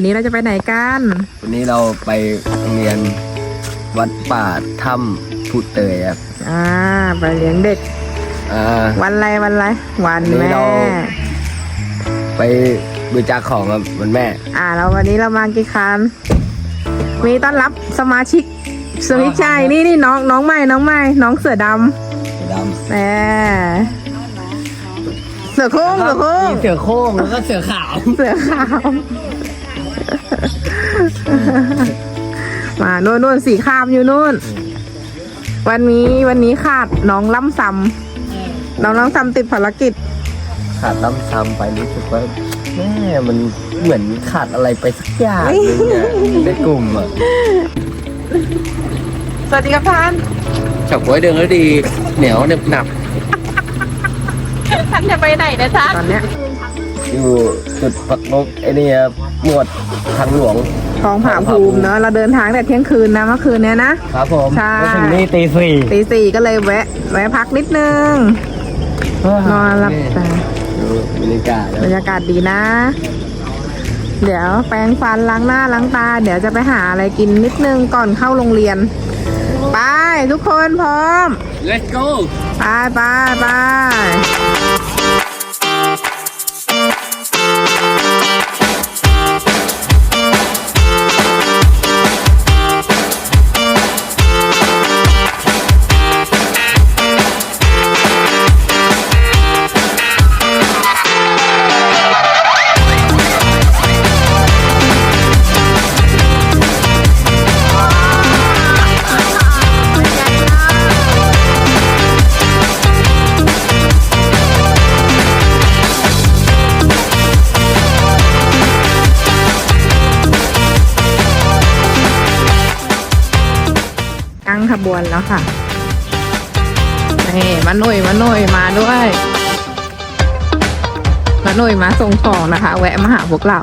วันนี้เราจะไปไหนกัน วันนี้เราไปโรงเรียนวัดป่าถ้ำพุเตยครับ อ่า ไปเลี้ยงเด็ก อ่า วันอะไรวันอะไร วันวันนี้แม่เราไปบริจาคของครับวันแม่ อ่าแล้ววันนี้เรามากี่คันมีต้อนรับสมาชิกสมิชัยนี่นี่น้องน้องใหม่น้องใหม่น้องเสือดดำแหมเสือโค้งเสือโค้งำเสือโค้งแล้วก็เสือขาว เสือขาว มาโน่นโน่นสีครามอยู่นู่น วันนี้วันนี้ขาดน้องล่ำซำน้องล่ำซำติดภารกิจ ขาดน้ำซ้ำไปรู้สึกว่าแม่มันเหมือนขาดอะไรไปสักอย่างหนึงอะในกลุ่มอะสวัสดีครับท่าน ฉับไว้เดินแล้วดี เหนียวเนบหนับ ท่านจะไปไหนนะจ๊ะ ตอนเนี้ย อยู่จุดปักลบไอ้นี่ครับหมวดทางหลวงทองผาภูมิเนอะเราเดินทางแต่เที่ยงคืนนะเมื่อคืนเนี้ยนะ ครับผมใช่ มาถึงนี่ตีสี่ตีสี่ก็เลยแวะแวะพักนิดนึง นอนหลับตา ดูบรรยากาศแล้วบรรยากาศดีนะ เดี๋ยวแปรงฟันล้างหน้าล้างตา เดี๋ยวจะไปหาอะไรกินนิดนึงก่อนเข้าโรงเรียน ไป ทุกคนพร้อม Let's go ไปไปไป ตั้งขบวนแล้วค่ะนี่มาหน่ยมาหน่ยมาด้วยมาหน่ยมาส่งของนะคะ แวะมาหาพวกเรา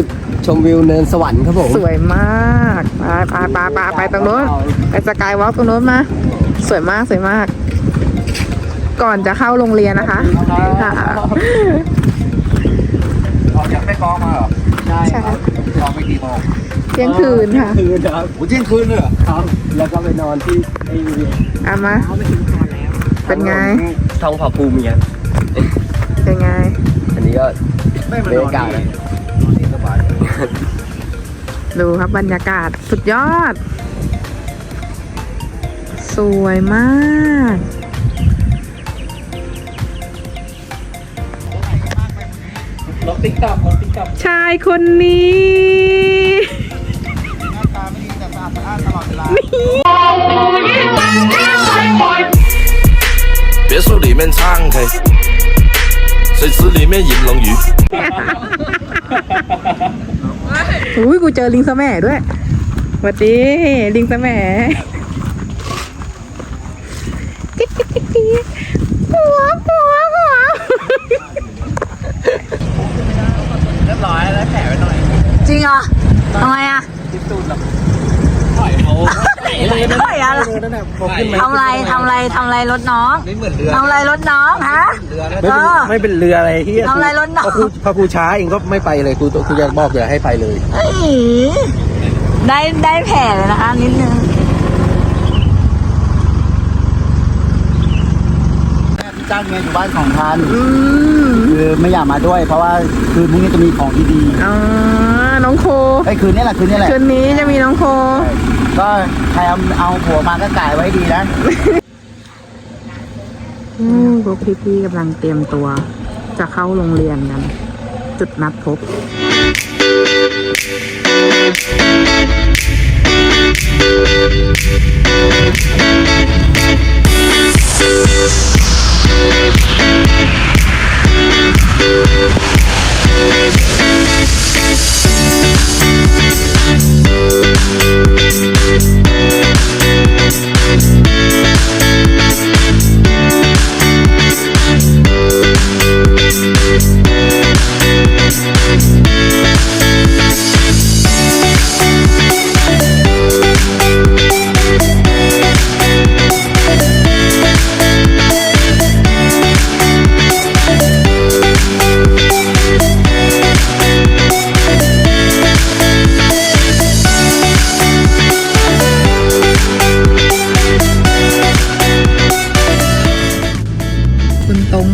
จุดชมวิวเนินสวรรค์ครับผมสวยมากไปไปไปไปไปตรงนู้นไปสกายวอล์กตรงนู้นมา สวยมากสวยมาก ก่อนจะเข้าโรงเรียนนะคะค่ะออกจากแม่กองมาเหรอใช่ใช่ออกไปกี่โมงเที่ยงคืนค่ะคืนครับโอ้เที่ยงคืนเลยเหรอครับ แล้วก็ไปนอนที่ไอ้เอามาเป็นไงท้องผาภูมิเนี่ยเป็นไง อันนี้ก็ไม่บรรยากาศน ดูครับบรรยากาศสุดยอด สวยมาก รถติ๊กต็อกรถติ๊กต็อก ชายคนนี้ หน้าตาไม่ดีแต่สะอาดสะอาดตลอดเวลา 别墅里面唱 K，水池里面饮龙鱼。 อุ้ยกูเจอลิงสแม่ด้วยสวัสดีลิงสแมกิ๊กกิ๊กกิ๊กกิ๊กหัวหัวหัวเรียบร้อยแล้วแผลไปหน่อย จริงเหรอทำไมอะติดตูดหรอถอยเขา เลยนะถอยอะไรนั่นแหละทำไรทำไรทำไรรถน้องไม่เหมือนเรือทำไรรถน้องฮะเรือนะเออไม่เป็นเรืออะไรที่ทำอะไรรถหนอพอกูพอกูช้าเองก็ไม่ไปเลยกูกูจะบอกอย่าให้ไปเลยเอ้ยได้ได้แผลเลยนะคะนิดนึงจ้างเมียอยู่บ้านของพันอืมคือไม่อยากมาด้วย เพราะว่าคืนพรุ่งนี้จะมีของดีอ๋อน้องโคๆไอ้ยคืนนี้แหละคืนนี้แหละคืนนี้จะมีน้องโค ก็ใครเอาเอาผัวมาก็จ่ายไว้ดีนะอืมพวกพี่ๆกำลังเตรียมตัว จะเข้าโรงเรียนกัน จุดนัดพบคุ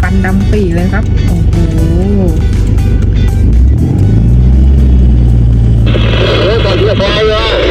ฟันดำปีเลยครับ โอ้โหเรี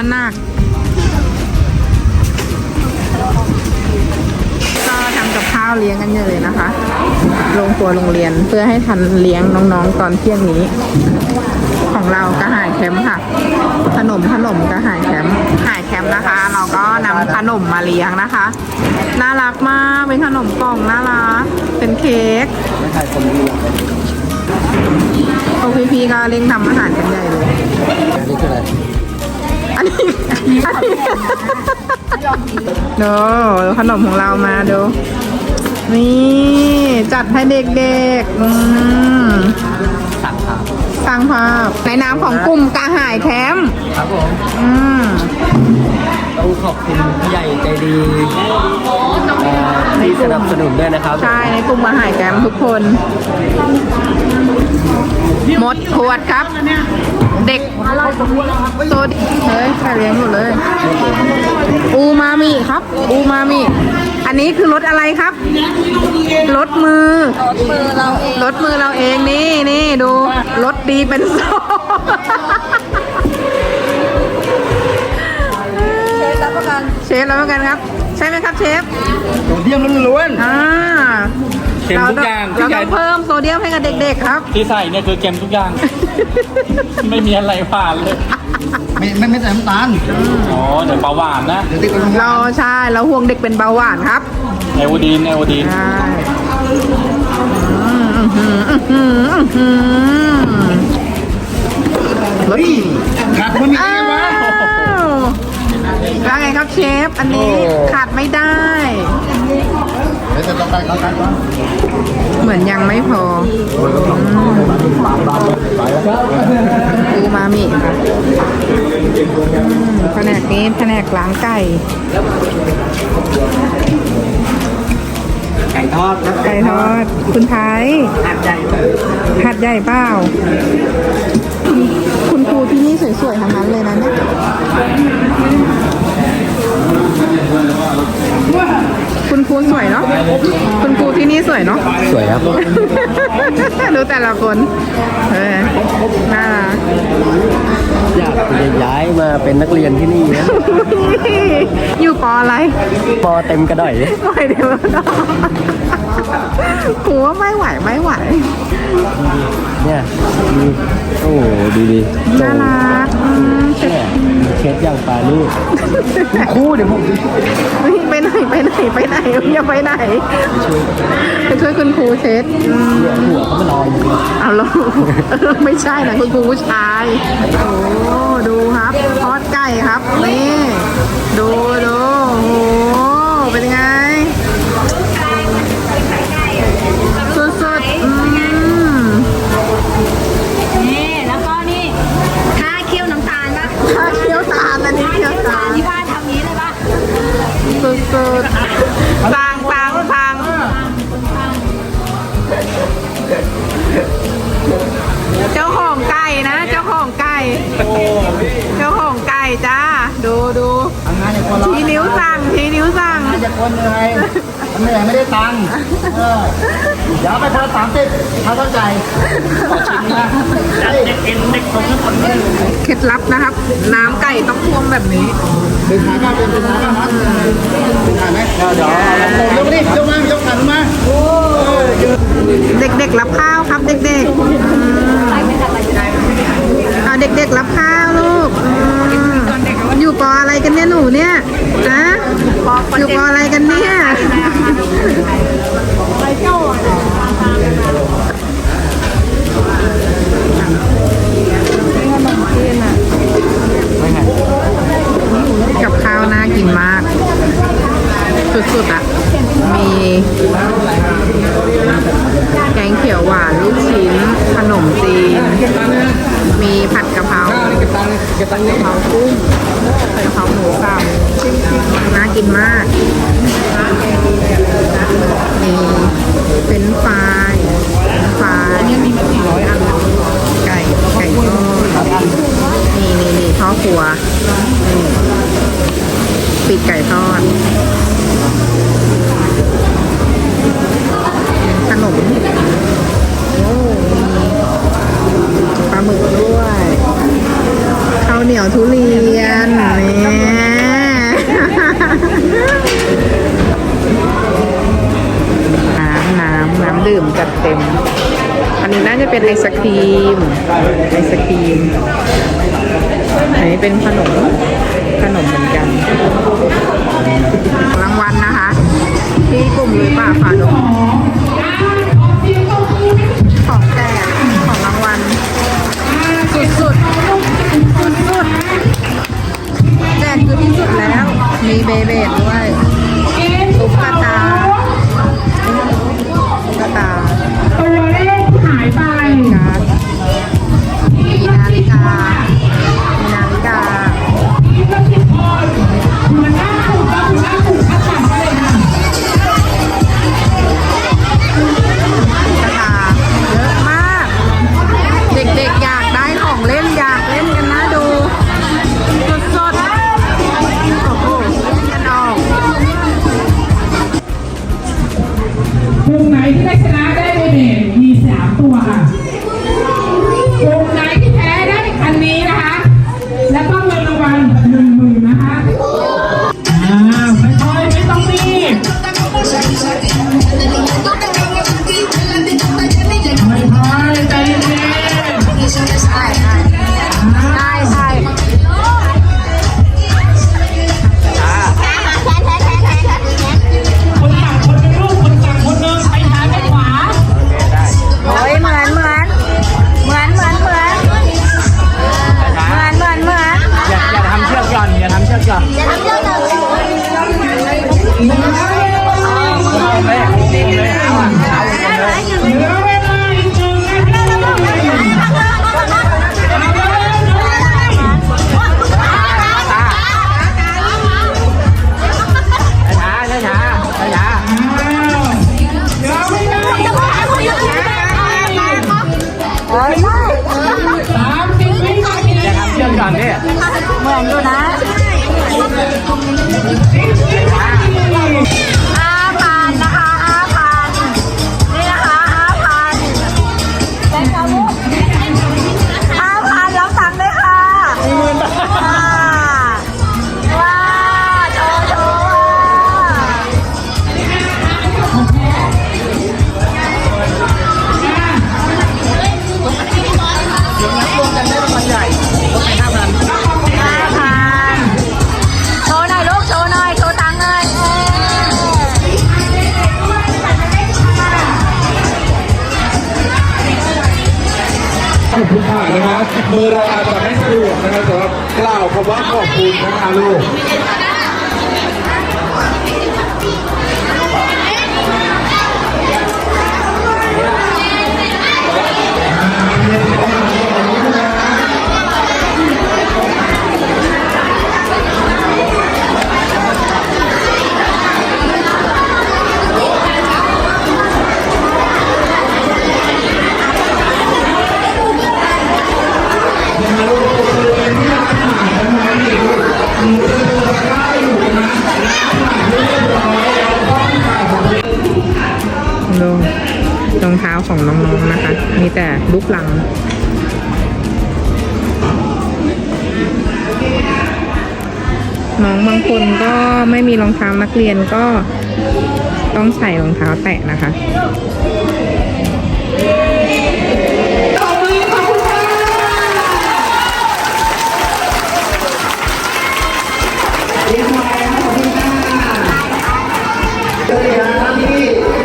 มันหนักก็ทำกับข้าวเลี้ยงกันอยู่เลยนะคะ ลงตัวโรงเรียนเพื่อให้ทันเลี้ยงน้องๆตอนเที่ยงนี้ ของเราก็หายแคมป์ค่ะ ขนมขนมก็หายแคมป์หายแคมป์นะคะ เราก็นำขนมมาเลี้ยงนะคะ น่ารักมากเป็นขนมกล่องน่ารักเป็นเค้กไม่ถ่ายคนดีเลยโอพีพีก็เร่งทำอาหารกันใหญ่เลยนี่คื อันนี้อันนี้ดูขนมของเรามาดู นี่ จัดให้เด็กๆ อืม สั่งครับสสร้างภาพในนามของกลุ่มกระหายแคมป์ครับผมอืมต้องขอบคุณผู้ใหญ่ใจดีเอ่อที่สนับสนุนด้วยนะครับใช่ในกลุ่มกระหายแคมป์ทุกคนหมดขวดครับ เด็กโซดเฮ้ยใครเลี้ยงหมดเลย อูมามิครับ อูมามิอันนี้คือรถอะไรครับรถมือ รถมือเราเองรถมือเราเองนี่นี่ดูรถดีเป็นโซ่เชฟรับประกันเชฟรับประกันครับ ใช่ไหมครับเชฟโซเดียมล้วนอ่าเค็มทุกอย่างเราที่ใหญ่ต้องเพิ่มโซเดียมให้กับเด็กๆครับ ที่ใส่เนี่ยคือเค็มทุกอย่าง ไม่มีอะไรผ่านเลยๆไม่ไม่ไม่ใส่น้ำตาลอ๋อเดี๋ยวเบาหวานนะเดี๋ยวติดกันลงเราใช่เราห่วงเด็กเป็นเบาหวานครับไอโอดีนไอโอดีนใช่ อื้อหืออื้อหืออื้อหือรถขาดมันมีอ้าไงววะว่าไงครับเชฟ อันนี้ขาดไม่ได้ เดี๋ยวจะต้องไปเขากันวะเหมือนยังไม่พออูมามิค่ะอืมแผนกนี้แผนกล้างไก่ ไก่ทอดครับไก่ทอด คุณไทยหัดใหญ่หัดใหญ่เปล่า คุณครูที่นี่สวยๆทั้งนั้นเลยนะเนี่ยคุณครูสวยเนาะ คุณครูที่นี่สวยเนาะ สวยครับ ดูแต่ละคน เออน่ารัก อยากจะย้ายมาเป็นนักเรียนที่นี่นะอยู่ปออะไรปอเต็มกระดอยไม่เดี๋ยวครูว่าไม่ไหวไม่ไหว เนี่ยดูโอ้โหดูดิน่ารักอืม เสร็จเนี่ยเช็ดอย่างปลานี่คู่เดี๋ยวผมเฮ้ยไปไหนไปไหนไปไหนอย่าไปไหนไปช่วยคุณครูเช็ดอืมหัวเขาไม่ลอยอยู่เอาลงไม่ใช่นะคุณครูผู้ชายโอ้ดูครับทอดไก่ครับนี่ดู จะคนเหนื่อยมันเหนื่อยไม่ได้ตังค์เออเดี๋ยวเอาไปคนละสามสิบเขาเข้าใจขอชิมนะเฮ้ยเคล็ดลับนะครับ น้ำไก่ต้องท่วมแบบนี้ดึงขาหน้าเป็นดึงขาหน้ามัดดึงขาไหมเดี๋ยวเดี๋ยวยกนี่ยกมายกขาลงมาเด็กๆรับข้าวครับเด็กๆอืมเอาเด็กๆรับข้าวลูกอืมอยู่ ปออะไรกันเนี่ยหนูเนี่ยนะอยู่ปออะไรกันเนี่ยกับข้าวน่ากินมาก สุดๆอะ มีแกงเขียวหวานลูกชิ้น ขนมจีน มีผัดกะเพรา กะเพรากุ้ง กะเพราหมูสับน่ากินมากมีเป็นช์ฟรายเป็นช์ฟรายอันไก่ไก่ทอดนี่นี่นี่พ่อครัวนี่ปีกไก่ทอดขนม ปลาหมึกด้วยข้าวเหนียวทุเรียนนี่น้ำน้ำน้ำดื่มจัดเต็ม อันนี้น่าจะเป็นไอศครีมไอศครีมอันนี้เป็นขนมขนมเหมือนกัน รางวัลนะคะ ที่กลุ่มหรือป่าฝ่าดงของ มีเบเบดด้วย ท้านักเรียนก็ต้องใส่รองเท้าแตะนะคะ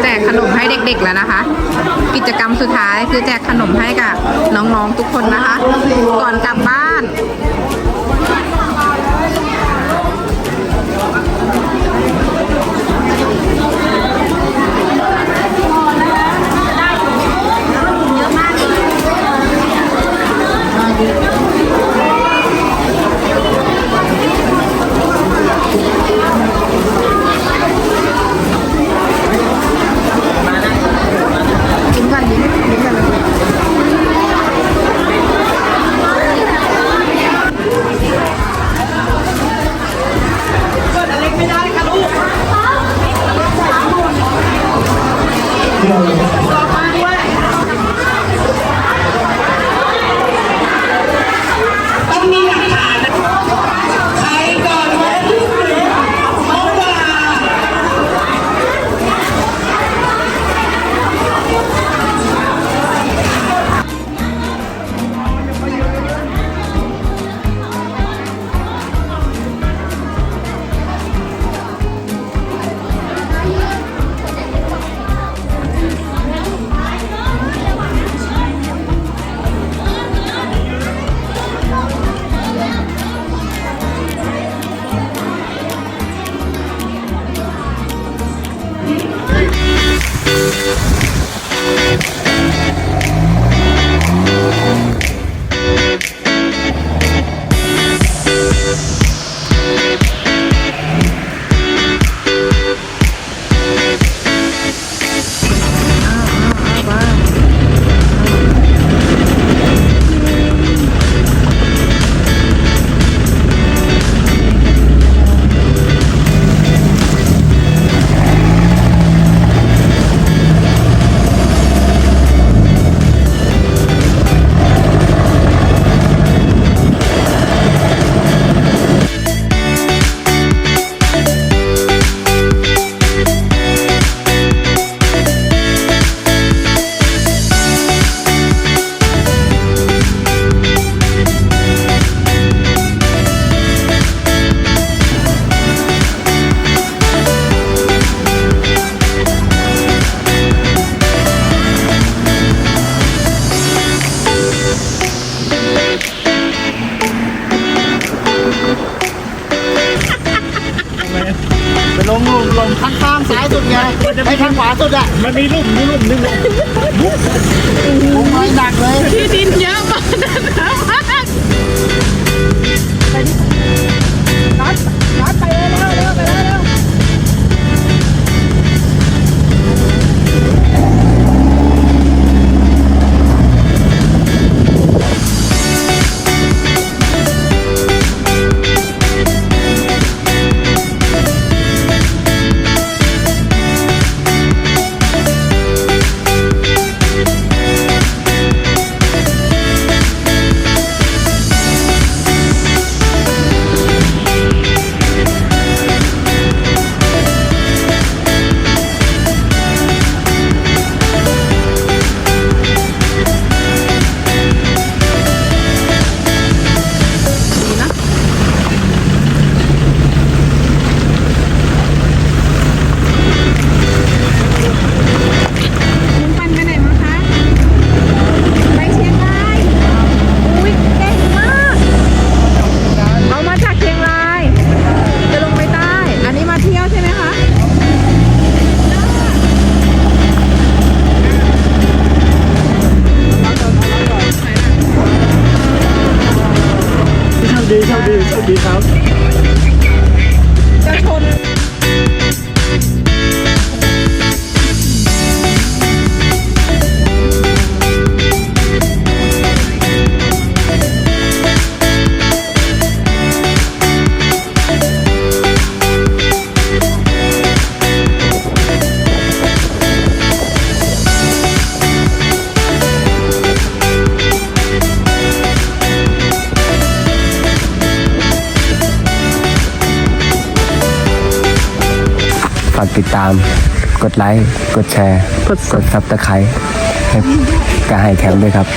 แจกขนมให้เด็กๆแล้วนะคะ กิจกรรมสุดท้ายคือแจกขนมให้กับน้องๆทุกคนนะคะ ก่อนกลับบ้าน มันจะไอ้ทางขวาสุดอะมันมีรูปมีรูปนึงเลยผงไม่หนักเลยที่ดินเยอะมากนะคะน็อตน้อตไปเลยแล้วเร็วไปเล้ว ไลค์ กดแชร์กดกดซับตะไคร้ให้กระหายแคมป์ด้วยครับ